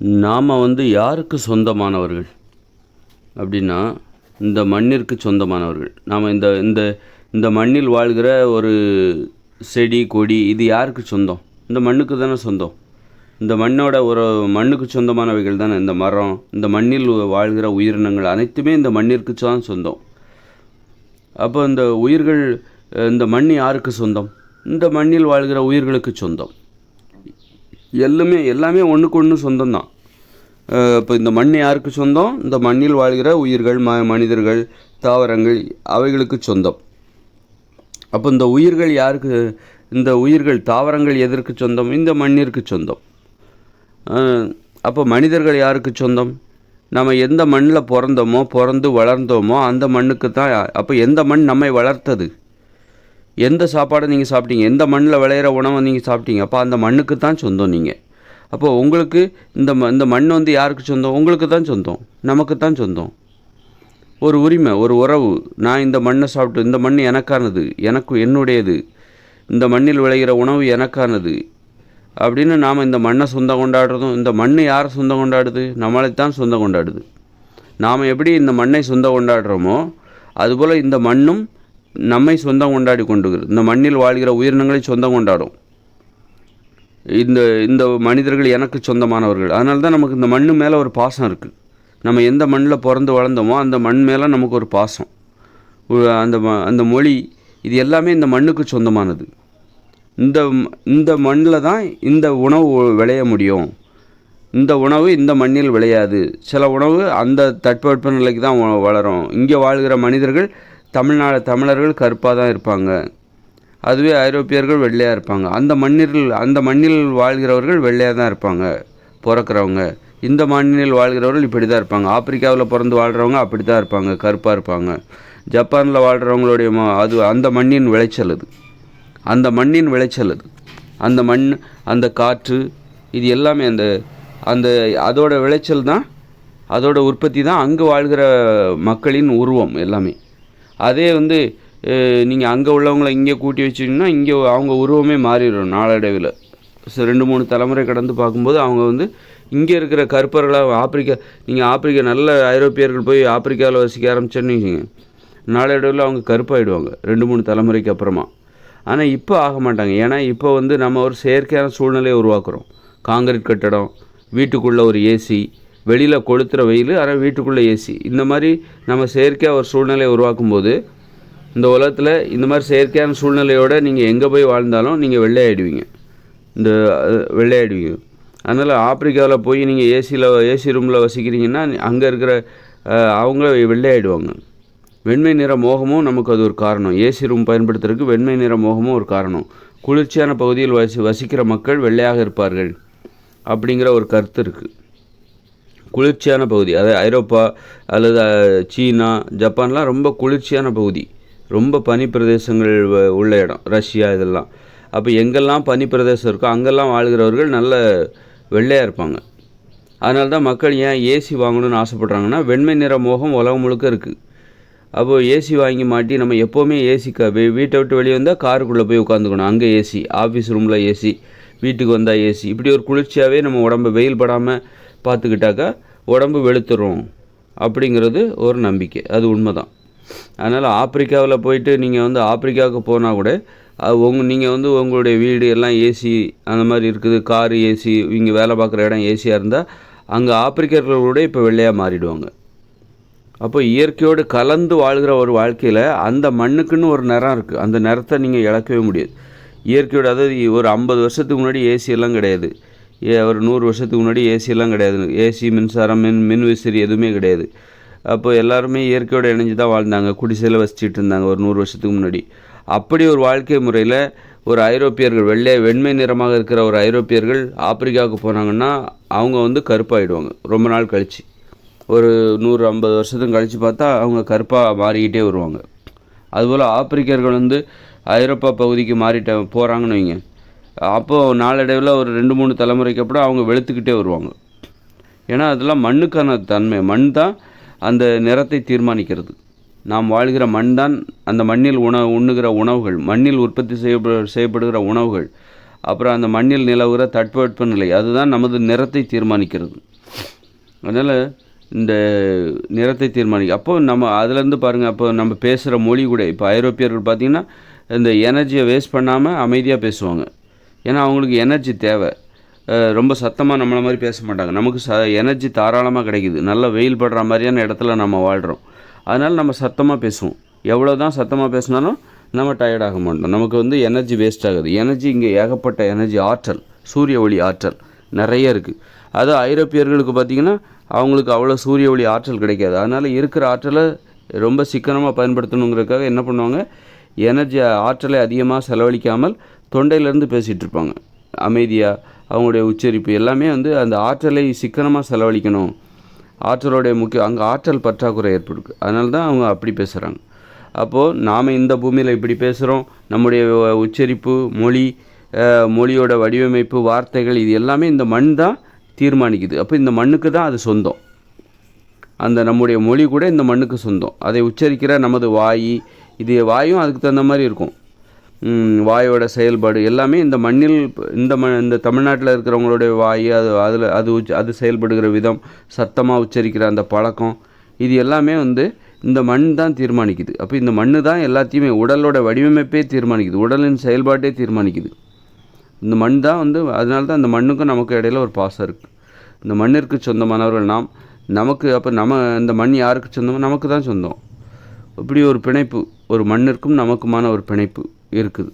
நாம் வந்து யாருக்கு சொந்தமானவர்கள்? அப்படின்னா இந்த மண்ணிற்கு சொந்தமானவர்கள். நாம் இந்த இந்த இந்த மண்ணில் வாழ்கிற ஒரு செடி கொடி இது யாருக்கு சொந்தம்? இந்த மண்ணுக்கு தானே சொந்தம். இந்த மண்ணோட ஒரு மண்ணுக்கு சொந்தமானவைகள் தானே. இந்த மரம் இந்த மண்ணில் வாழ்கிற உயிரினங்கள் அனைத்துமே இந்த மண்ணிற்கு தான் சொந்தம். அப்போ இந்த உயிர்கள் இந்த மண் யாருக்கு சொந்தம்? இந்த மண்ணில் வாழ்கிற உயிர்களுக்கு சொந்தம். எல்லாமே எல்லாமே ஒன்றுக்கு ஒன்று சொந்தம் தான் இப்போ இந்த மண் யாருக்கு சொந்தம்? இந்த மண்ணில் வாழ்கிற உயிர்கள் ம மனிதர்கள் தாவரங்கள் அவைகளுக்கு சொந்தம். அப்போ இந்த உயிர்கள் யாருக்கு இந்த உயிர்கள் தாவரங்கள் எதற்கு சொந்தம்? இந்த மண்ணிற்கு சொந்தம். அப்போ மனிதர்கள் யாருக்கு சொந்தம்? நம்ம எந்த மண்ணில் பிறந்தோமோ பிறந்து வளர்ந்தோமோ அந்த மண்ணுக்கு தான் அப்போ எந்த மண் நம்மை வளர்த்தது? எந்த சாப்பாடை நீங்கள் சாப்பிட்டீங்க? எந்த மண்ணில் விளையிற உணவை நீங்கள் சாப்பிட்டீங்க? அப்போ அந்த மண்ணுக்கு தான் சொந்தம் நீங்கள் அப்போ உங்களுக்கு இந்த ம இந்த மண் வந்து யாருக்கு சொந்தம்? உங்களுக்கு தான் சொந்தம். நமக்கு தான் சொந்தம். ஒரு உரிமை ஒரு உறவு. நான் இந்த மண்ணை சாப்பிட்டு இந்த மண் எனக்கானது எனக்கு என்னுடையது. இந்த மண்ணில் விளைகிற உணவு எனக்கானது. அப்படின்னு நாம் இந்த மண்ணை சொந்தம் கொண்டாடுறதும் இந்த மண் யாரை சொந்தம் கொண்டாடுது? நம்மளைத்தான் சொந்தம் கொண்டாடுது. நாம் எப்படி இந்த மண்ணை சொந்தம் கொண்டாடுறோமோ அதுபோல் இந்த மண்ணும் நம்மை சொந்தம் கொண்டாடி கொண்டுகிறது. இந்த மண்ணில் வாழ்கிற உயிரினங்களை சொந்தம் கொண்டாடும். இந்த இந்த மனிதர்கள் எனக்கு சொந்தமானவர்கள். அதனால தான் நமக்கு இந்த மண்ணு மேலே ஒரு பாசம் இருக்குது நம்ம எந்த மண்ணில் பிறந்து வளர்ந்தோமோ அந்த மண் மேலே நமக்கு ஒரு பாசம். அந்த ம- அந்த மொழி இது எல்லாமே இந்த மண்ணுக்கு சொந்தமானது. இந்த இந்த மண்ணில் தான் இந்த உணவு விளைய முடியும். இந்த உணவு இந்த மண்ணில் விளையாது. சில உணவு அந்த தட்பவெட்ப நிலைக்கு தான் வ- வளரும். இங்கே வாழ்கிற மனிதர்கள் தமிழ்நாடு தமிழர்கள் கருப்பாக தான் இருப்பாங்க. அதுவே ஐரோப்பியர்கள் வெள்ளையாக இருப்பாங்க. அந்த மண்ணில் அந்த மண்ணில் வாழ்கிறவர்கள் வெள்ளையாக தான் இருப்பாங்க பிறக்கிறவங்க. இந்த மண்ணில் வாழ்கிறவர்கள் இப்படி தான் இருப்பாங்க. ஆப்பிரிக்காவில் பிறந்து வாழ்கிறவங்க அப்படி தான் இருப்பாங்க கருப்பாக இருப்பாங்க. ஜப்பானில் வாழ்கிறவங்களுடைய ம அது அந்த மண்ணின் விளைச்சல் அது. அந்த மண்ணின் விளைச்சல் அது. அந்த மண் அந்த காற்று இது எல்லாமே அந்த அந்த அதோட விளைச்சல் தான் அதோட உற்பத்தி தான் அங்கே வாழ்கிற மக்களின் உருவம் எல்லாமே. அதே வந்து நீங்கள் அங்கே உள்ளவங்கள இங்கே கூட்டி வச்சிங்கன்னா இங்கே அவங்க உருவமே மாறிடும் நாளடைவில். ஸோ ரெண்டு மூணு தலைமுறை கடந்து பார்க்கும்போது அவங்க வந்து இங்கே இருக்கிற கருப்பர்களாக ஆப்பிரிக்கா நீங்கள் ஆப்பிரிக்கா நல்ல ஐரோப்பியர்கள் போய் ஆப்பிரிக்காவில் வசிக்க ஆரம்பிச்சேன்னு நாளடைவில் அவங்க கருப்பாயிடுவாங்க ரெண்டு மூணு தலைமுறைக்கு அப்புறமா. ஆனால் இப்போ ஆக மாட்டாங்க. ஏன்னா இப்போ வந்து நம்ம ஒரு செயற்கையான சூழ்நிலையை உருவாக்குறோம். காங்கிரீட் கட்டடம் வீட்டுக்குள்ளே ஒரு ஏசி வெளியில் கொளுத்துற வெயில் ஆனால் வீட்டுக்குள்ளே ஏசி இந்த மாதிரி நம்ம செயற்கையாக ஒரு சூழ்நிலையை உருவாக்கும் போது இந்த உலகத்தில் இந்த மாதிரி செயற்கையான சூழ்நிலையோடு நீங்கள் எங்கே போய் வாழ்ந்தாலும் நீங்கள் வெள்ளையாயிடுவீங்க. இந்த வெள்ளையாயிடுவீங்க. அதனால் ஆப்பிரிக்காவில் போய் நீங்கள் ஏசியில் ஏசி ரூமில் வசிக்கிறீங்கன்னா அங்கே இருக்கிற அஹ், அவங்க வெள்ளையாயிடுவாங்க. வெண்மை நிற மோகமும் நமக்கு அது ஒரு காரணம். ஏசி ரூம் பயன்படுத்துறதுக்கு வெண்மை நிற மோகமும் ஒரு காரணம். குளிர்ச்சியான பகுதியில் வசி வசிக்கிற மக்கள் வெள்ளையாக இருப்பார்கள் அப்படிங்கிற ஒரு கருத்து இருக்குது குளிர்ச்சியான பகுதி. அதாவது ஐரோப்பா அல்லது சீனா ஜப்பான்லாம் ரொம்ப குளிர்ச்சியான பகுதி. ரொம்ப பனி பிரதேசங்கள் வ- உள்ள இடம். ரஷ்யா இதெல்லாம். அப்போ எங்கெல்லாம் பனி பிரதேசம் இருக்கோ அங்கெல்லாம் வாழ்கிறவர்கள் நல்ல வெள்ளையாக இருப்பாங்க. அதனால தான் மக்கள் ஏன் ஏசி வாங்கணும்னு ஆசைப்பட்றாங்கன்னா வெண்மை நிற மோகம் உலகம் முழுக்க இருக்குது அப்போது ஏசி வாங்கி மாட்டி நம்ம எப்போவுமே ஏசி க வீட்டை விட்டு வெளியே வந்தால் காருக்குள்ளே போய் உட்காந்துக்கணும். அங்கே ஏசி ஆஃபீஸ் ரூமில் ஏசி வீட்டுக்கு வந்தால் ஏசி இப்படி ஒரு குளிர்ச்சியாகவே நம்ம உடம்பு வெயில் படாமல் பார்த்துக்கிட்டாக்கா உடம்பு வெளுத்துரும் அப்படிங்கிறது ஒரு நம்பிக்கை. அது உண்மை தான் அதனால் ஆப்பிரிக்காவில் போயிட்டு நீங்கள் வந்து ஆப்பிரிக்காவுக்கு போனால் கூட அது உங்க நீங்கள் வந்து உங்களுடைய வீடு எல்லாம் ஏசி அந்த மாதிரி இருக்குது. காரு ஏசி இங்கே வேலை பார்க்குற இடம் ஏசியாக இருந்தால் அங்கே ஆப்பிரிக்கர்களோட இப்போ வெள்ளையாக மாறிடுவாங்க. அப்போ இயற்கையோடு கலந்து வாழ்கிற ஒரு வாழ்க்கையில் அந்த மண்ணுக்குன்னு ஒரு நிறம் இருக்குது அந்த நிறத்தை நீங்கள் இழக்கவே முடியாது. இயற்கையோட அதாவது ஒரு ஐம்பது வருஷத்துக்கு முன்னாடி ஏசியெல்லாம் கிடையாது. ஒரு நூறு வருஷத்துக்கு முன்னாடி ஏசியெல்லாம் கிடையாது. ஏசி மின்சாரம் மின் மின் விசிறி எதுவுமே கிடையாது. அப்போ எல்லாருமே இயற்கையோடு இணைஞ்சு தான் வாழ்ந்தாங்க. குடிசையில் வசிச்சிட்டு இருந்தாங்க ஒரு நூறு வருஷத்துக்கு முன்னாடி. அப்படி ஒரு வாழ்க்கை முறையில் ஒரு ஐரோப்பியர்கள் வெள்ளை வெண்மை நிறமாக இருக்கிற ஒரு ஐரோப்பியர்கள் ஆப்பிரிக்காவுக்கு போனாங்கன்னா அவங்க வந்து கருப்பாகிடுவாங்க ரொம்ப நாள் கழிச்சு. ஒரு நூறு ஐம்பது வருஷத்துக்கு கழித்து பார்த்தா அவங்க கருப்பாக மாறிக்கிட்டே வருவாங்க. அதுபோல் ஆப்பிரிக்கர்கள் வந்து ஐரோப்பா பகுதிக்கு மாறிட்ட போகிறாங்கன்னு வைங்க. அப்போது நாளடைவில் ஒரு ரெண்டு மூணு தலைமுறைக்கு அப்புறம் அவங்க வெளுத்துக்கிட்டே வருவாங்க. ஏன்னா அதெல்லாம் மண்ணுக்கான தன்மை. மண் தான் அந்த நிறத்தை தீர்மானிக்கிறது. நாம் வாழ்கிற மண் தான் அந்த மண்ணில் உணவு உண்ணுகிற உணவுகள் மண்ணில் உற்பத்தி செய்யப்ப செய்யப்படுகிற உணவுகள். அப்புறம் அந்த மண்ணில் நிலவுகிற தட்பவெட்ப நிலை அதுதான் நமது நிறத்தை தீர்மானிக்கிறது. அதனால் இந்த நிறத்தை தீர்மானிக்க அப்போ நம்ம அதுலேருந்து பாருங்கள் அப்போ நம்ம பேசுகிற மொழி கூட இப்போ ஐரோப்பியர்கள் பார்த்திங்கன்னா இந்த எனர்ஜியை வேஸ்ட் பண்ணாமல் அமைதியாக பேசுவாங்க. ஏன்னா அவங்களுக்கு எனர்ஜி தேவை. ரொம்ப சத்தமாக நம்மளை மாதிரி பேச மாட்டாங்க. நமக்கு ச எனர்ஜி தாராளமாக கிடைக்குது. நல்ல வெயில் படுற மாதிரியான இடத்துல நம்ம வாழ்கிறோம் அதனால் நம்ம சத்தமாக பேசுவோம். எவ்வளோ தான் சத்தமாக பேசினாலும் நம்ம டயர்ட் ஆக மாட்டோம். நமக்கு வந்து எனர்ஜி வேஸ்ட் ஆகுது. எனர்ஜி இங்கே ஏகப்பட்ட எனர்ஜி ஆற்றல் சூரிய ஒளி ஆற்றல் நிறைய இருக்குது அது ஐரோப்பியர்களுக்கு பார்த்திங்கன்னா அவங்களுக்கு அவ்வளோ சூரிய ஒளி ஆற்றல் கிடைக்காது. அதனால் இருக்கிற ஆற்றலை ரொம்ப சிக்கனமாக பயன்படுத்தணுங்கிறதுக்காக என்ன பண்ணுவாங்க? எனர்ஜி ஆற்றலை அதிகமாக செலவழிக்காமல் தொண்டையிலேருந்து பேசிகிட்டு இருப்பாங்க. அமைதியாக அவங்களுடைய உச்சரிப்பு எல்லாமே வந்து அந்த ஆற்றலை சிக்கனமாக செலவழிக்கணும். ஆற்றலோடைய முக்கிய அங்கே ஆற்றல் பற்றாக்குறை ஏற்படுது. அதனால தான் அவங்க அப்படி பேசுகிறாங்க அப்போது நாம் இந்த பூமியில் இப்படி பேசுகிறோம் நம்முடைய உச்சரிப்பு மொழி மொழியோட வடிவமைப்பு வார்த்தைகள் இது எல்லாமே இந்த மண் தான் தீர்மானிக்குது. அப்போ இந்த மண்ணுக்கு தான் அது சொந்தம். அந்த நம்முடைய மொழி கூட இந்த மண்ணுக்கு சொந்தம். அதை உச்சரிக்கிற நமது வாய் இது வாயும் அதுக்கு தகுந்த மாதிரி இருக்கும். வாயோட செயல்பாடு எல்லாமே இந்த மண்ணில் இந்த ம இந்த தமிழ்நாட்டில் இருக்கிறவங்களுடைய வாய் அது அதில் அது அது செயல்படுகிற விதம் சத்தமாக உச்சரிக்கிற அந்த பழக்கம் இது எல்லாமே வந்து இந்த மண் தான் தீர்மானிக்குது. அப்போ இந்த மண் தான் எல்லாத்தையுமே உடலோட வடிவமைப்பே தீர்மானிக்குது உடலின் செயல்பாட்டே தீர்மானிக்குது. இந்த மண் தான் வந்து அதனால தான் இந்த மண்ணுக்கும் நமக்கு இடையில ஒரு பாசம் இருக்குது இந்த மண்ணிற்கு சொந்தமானவர்கள் நாம் நமக்கு அப்போ நம்ம இந்த மண் யாருக்கு சொந்தமோ நமக்கு தான் சொந்தம். இப்படி ஒரு பிணைப்பு ஒரு மண்ணிற்கும் நமக்குமான ஒரு பிணைப்பு. இருக்குது.